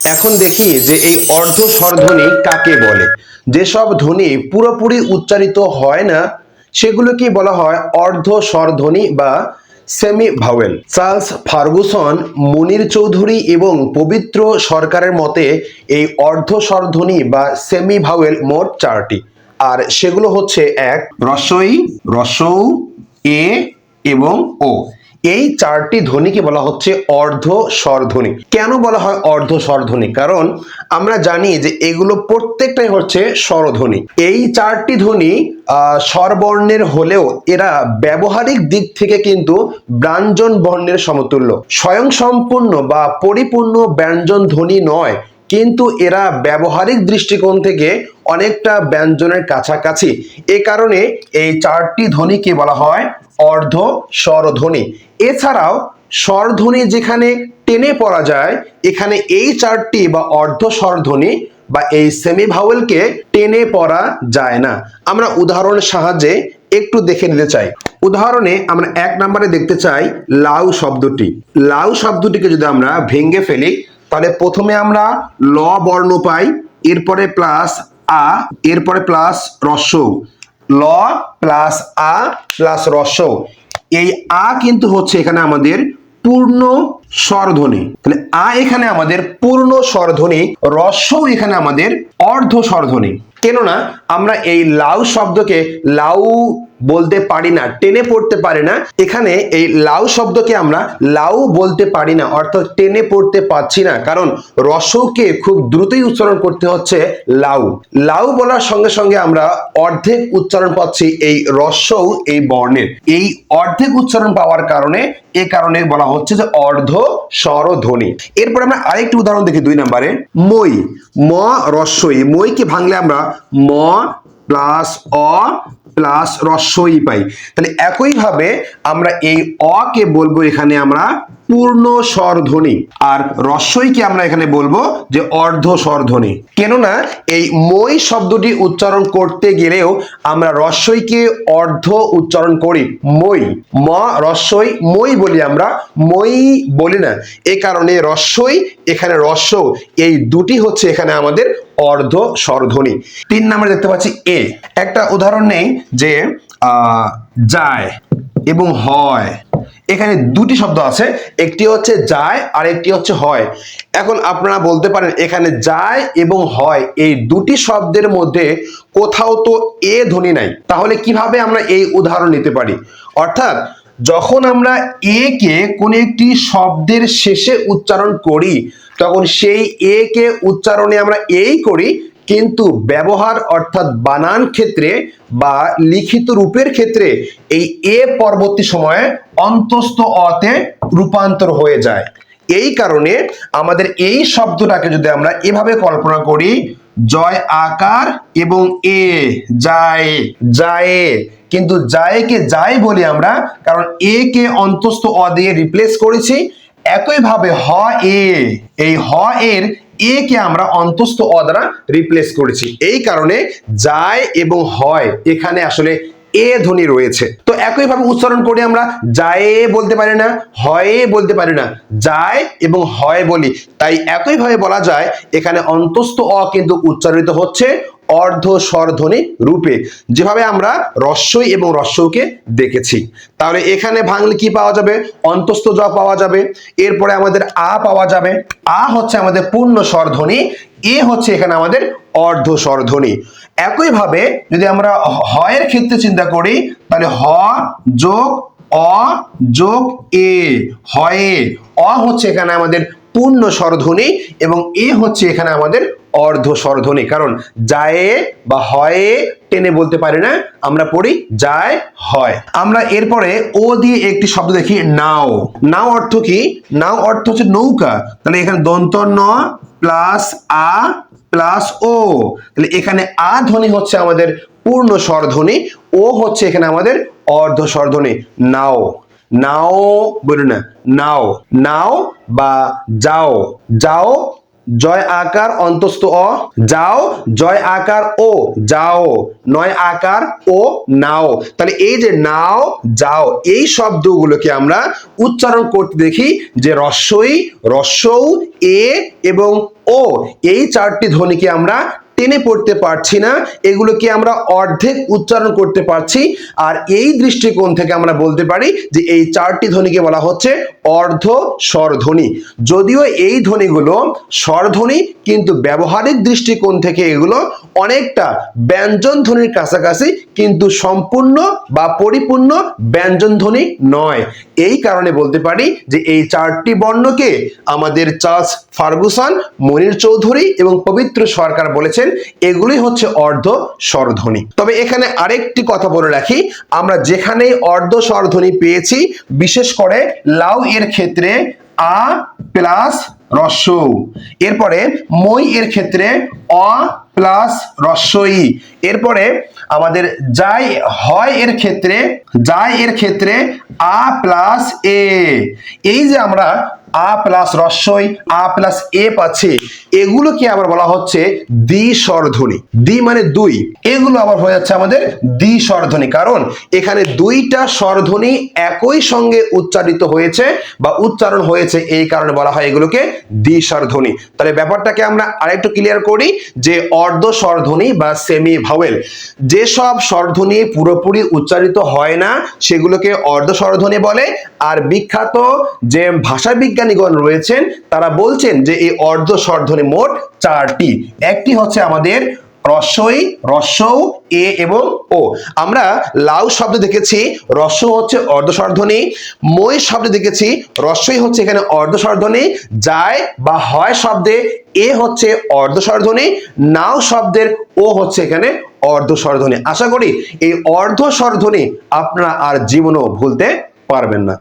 এখন দেখি যে এই অর্ধ স্বরধ্বনি কাকে বলে? যেসব ধ্বনি পুরোপুরি উচ্চারিত হয় না, সেগুলোকে বলা হয় অর্ধ স্বরধ্বনি বা semi vowel Charles Ferguson, Munir Chowdhury এবং পবিত্র সরকারের মতে এই অর্ধ স্বরধ্বনি বা সেমি ভাওয়েল মোট চারটি। আর সেগুলো হচ্ছে এক রসই, রসৌ, এ এবং ও। এই চারটি ধ্বনিকে বলা হচ্ছে অর্ধ স্বরধ্বনি কেন বলা হয় অর্ধ স্বরধ্বনি কারণ আমরা জানি যে এগুলো প্রত্যেকটাই হচ্ছে স্বরধ্বনি। এই চারটি ধ্বনি স্বরবর্ণের হলেও এরা ব্যবহারিক দিক থেকে কিন্তু ব্যঞ্জন বর্ণের সমতুল্য। স্বয়ং সম্পূর্ণ বা পরিপূর্ণ ব্যঞ্জন ধ্বনি নয়, কিন্তু এরা ব্যবহারিক দৃষ্টিকোণ থেকে অনেকটা ব্যঞ্জনের কাছাকাছি। এ কারণে এই চারটি ধ্বনিকে বলা হয়? অর্ধ, স্বরধ্বনি। এছাড়াও স্বরধ্বনি যেখানে টেনে পড়া যায়, এখানে এই চারটি বা অর্ধ, স্বরধ্বনি বা এই সেমি ভাওয়েলকে টেনে পড়া যায় না। আমরা উদাহরণের সাহায্যে একটু দেখে নিতে চাই। উদাহরণে আমরা এক নম্বরে দেখতে চাই লাউ শব্দটি। লাউ শব্দটিকে যদি আমরা ভেঙ্গে ফেলি, তাহলে প্রথমে আমরা ল বর্ণ পাই, এরপরে প্লাস আ, এরপরে প্লাস রস্য ল প্লাস আ প্লাস রস্য এই আ কিন্তু হচ্ছে এখানে আমাদের পূর্ণ স্বরধ্বনি। তাহলে আ এখানে আমাদের পূর্ণ স্বরধ্বনি রস্য এখানে আমাদের অর্ধ স্বরধ্বনি। কেননা আমরা এই লাউ শব্দকে লাউ বলতে পারি না, টেনে পড়তে পারি না। এখানে এই লাউ শব্দকে আমরা লাউ বলতে পারি না, অর্থাৎ টেনে পড়তে পারছি না। কারণ রসকে খুব দ্রুতই উচ্চারণ করতে হচ্ছে লাউ। লাউ বলার সঙ্গে সঙ্গে আমরা অর্ধেক উচ্চারণ পাচ্ছি এই রস্যৌ এই বর্ণের। এই অর্ধেক উচ্চারণ পাওয়ার কারণে, এ কারণে বলা হচ্ছে যে অর্ধ স্বরধ্বনি। এরপর আমরা আরেকটি উদাহরণ দেখি দুই নম্বরে। মই, ম রস্যই। মইকে ভাঙলে আমরা ম প্লাস অ প্লাস রস্বই পাই। তাহলে একইভাবে আমরা এই অ কে বলব এখানে আমরা পূর্ণ স্বরধ্বনি আর রস্যইকে আমরা এখানে বলব যে অর্ধ স্বরধ্বনি কেননা এই মই শব্দটি উচ্চারণ করতে গেলেও আমরা রস্যইকে অর্ধ উচ্চারণ করি। মই, ম, রস্যই, মই বলি আমরা। মই বলি না। এ কারণে রস্যই, এখানে রস্য, এই দুটি হচ্ছে এখানে আমাদের অর্ধ স্বরধ্বনি তিন নম্বরে দেখতে পাচ্ছি এ। একটা উদাহরণ নেই যে যায় এবং হয়। এখানে দুটি শব্দ আছে, একটি হচ্ছে যায় আর একটি হচ্ছে হয়। এখন আপনারা বলতে পারেন এখানে যায় এবং হয়, এই দুটি শব্দের মধ্যে কোথাও তো এ ধ্বনি নাই। তাহলে কীভাবে আমরা এই উদাহরণ নিতে পারি? অর্থাৎ যখন আমরা এ কে কোনো একটি শব্দের শেষে উচ্চারণ করি, তখন সেই এ কে উচ্চারণে আমরা এই করি কিন্তু ব্যবহার অর্থাৎ বানান ক্ষেত্রে বা লিখিত রূপের ক্ষেত্রে এই এ পরবর্তী সময়ে অন্তস্থ অতে রূপান্তর হয়ে যায়। এই কারণে আমাদের এই শব্দটাকে যদি আমরা এভাবে কল্পনা করি, জয় আকার এবং এ যায় যায় কিন্তু যায়কে যায় বলি আমরা, কারণ এ কে অন্তস্থ অ দিয়ে রিপ্লেস করেছি, একইভাবে হ এ, এই হ এর এ কে আমরা অন্তস্থ অ দ্বারা রিপ্লেস করেছি। এই কারণে যায় এবং হয়, এখানে আসলে এ ধ্বনি রয়েছে। তো একইভাবে উচ্চারণ করে আমরা যায় বলতে পারি না, হয় বলতে পারি না, যায় এবং হয় বলি। তাই একইভাবে বলা যায়, এখানে অন্তস্থ অ কিন্তু উচ্চারিত হচ্ছে অর্ধ স্বরধ্বনি রূপে, যেভাবে আমরা রস্যই এবং রস্যকে দেখেছি। তাহলে এখানে ভাঙলে কি পাওয়া যাবে? অন্তস্থ জ পাওয়া যাবে। এরপরে আমাদের আ পাওয়া যাবে। আ হচ্ছে আমাদের পূর্ণ স্বরধ্বনি এ হচ্ছে এখানে আমাদের অর্ধ স্বরধ্বনি একইভাবে যদি আমরা হয়ের ক্ষেত্রে চিন্তা করি, তাহলে হ যোগ অ যোগ এ, হয়ে। অ হচ্ছে এখানে আমাদের পূর্ণ স্বরধ্বনি এবং এ হচ্ছে এখানে আমাদের অর্ধ স্বরধ্বনি কারণ যায় বা হয়ে টেনে বলতে পারি না, আমরা পড়ি যায়, হয়। আমরা এরপরে ও দিয়ে একটি শব্দ দেখি, নাও। নাও অর্থ কি? নাও অর্থ হচ্ছে নৌকা। তাহলে এখানে দন্ত ন প্লাস আ প্লাস ও। তাহলে এখানে আ ধ্বনি হচ্ছে আমাদের পূর্ণ স্বরধ্বনি ও হচ্ছে এখানে আমাদের অর্ধ স্বরধ্বনি নাও। নাও বলি না, নাও। নাও বা যাও। যাও জয় আকার অন্তস্থ অ, যাও। জয় আকার ও, যাও। নয় আকার ও, নাও। তাহলে এই যে নাও, যাও, এই শব্দগুলোকে আমরা উচ্চারণ করতে দেখি যে রস্যই, রস্যৌ, এ এবং ও, এই চারটি ধ্বনিকে আমরা টেনে পড়তে পারছি না। এগুলোকে আমরা অর্ধেক উচ্চারণ করতে পারছি। আর এই দৃষ্টিকোণ থেকে আমরা বলতে পারি যে এই চারটি ধ্বনিকে বলা হচ্ছে অর্ধ স্বরধ্বনি যদিও এই ধ্বনিগুলো স্বরধ্বনি কিন্তু ব্যবহারিক দৃষ্টিকোণ থেকে এগুলো অনেকটা ব্যঞ্জন ধ্বনির কাছাকাছি, কিন্তু সম্পূর্ণ বা পরিপূর্ণ ব্যঞ্জন ধ্বনি নয়। এই কারণে বলতে পারি যে এই চারটি বর্ণকে আমাদের চার্লস ফার্গুসন, মনির চৌধুরী এবং পবিত্র সরকার বলেছেন এগুলি হচ্ছে অর্ধ স্বরধ্বনি। তবে এখানে আরেকটি কথা বলে রাখি, আমরা যেখানে অর্ধ স্বরধ্বনি পেয়েছি, বিশেষ করে লাউ এর ক্ষেত্রে আ প্লাস রস্যৌ এরপরে মই এর ক্ষেত্রে অ প্লাস রস্যই। এরপরে আমাদের যাই হয় এর ক্ষেত্রে, যাই এর ক্ষেত্রে আ প্লাস এ। এই যে আমরা আ প্লাস রস্যই, আ প্লাস এ পাচ্ছি, এগুলোকে আবার বলা হচ্ছে দ্বি স্বরধ্বনি দ্বি মানে দুই। এগুলো আবার হয়ে যাচ্ছে আমাদের দ্বি স্বরধ্বনি কারণ এখানে দুইটা স্বরধ্বনি একই সঙ্গে উচ্চারিত হয়েছে বা উচ্চারণ হয়েছে, এই কারণে বলা হয় এগুলোকে দ্বি স্বরধ্বনি তাহলে ব্যাপারটাকে আমরা আরেকটু ক্লিয়ার করি যে অর্ধ স্বরধ্বনি বা সেমি ভাওয়েল যেসব স্বরধ্বনি পুরোপুরি উচ্চারিত হয় না, সেগুলোকে অর্ধ স্বরধ্বনি বলে। আর বিখ্যাত যে ভাষা বিজ্ঞানীগণ রয়েছেন, তারা বলছেন যে এই অর্ধ স্বরধ্বনি মোট চারটি। একটি হচ্ছে আমাদের রস্যই রস্যৌ এ এবং ও। আমরা লাউ শব্দ দেখেছি রস্য হচ্ছে অর্ধস্বরধ্বনি মই শব্দ দেখেছি রস্যই হচ্ছে এখানে অর্ধস্বরধ্বনি যায় বা হয় শব্দে, এ হচ্ছে অর্ধস্বরধ্বনি নাও শব্দের ও হচ্ছে এখানে অর্ধস্বরধ্বনি আশা করি এই অর্ধস্বরধ্বনি আপনারা আর জীবনও ভুলতে পারবেন না।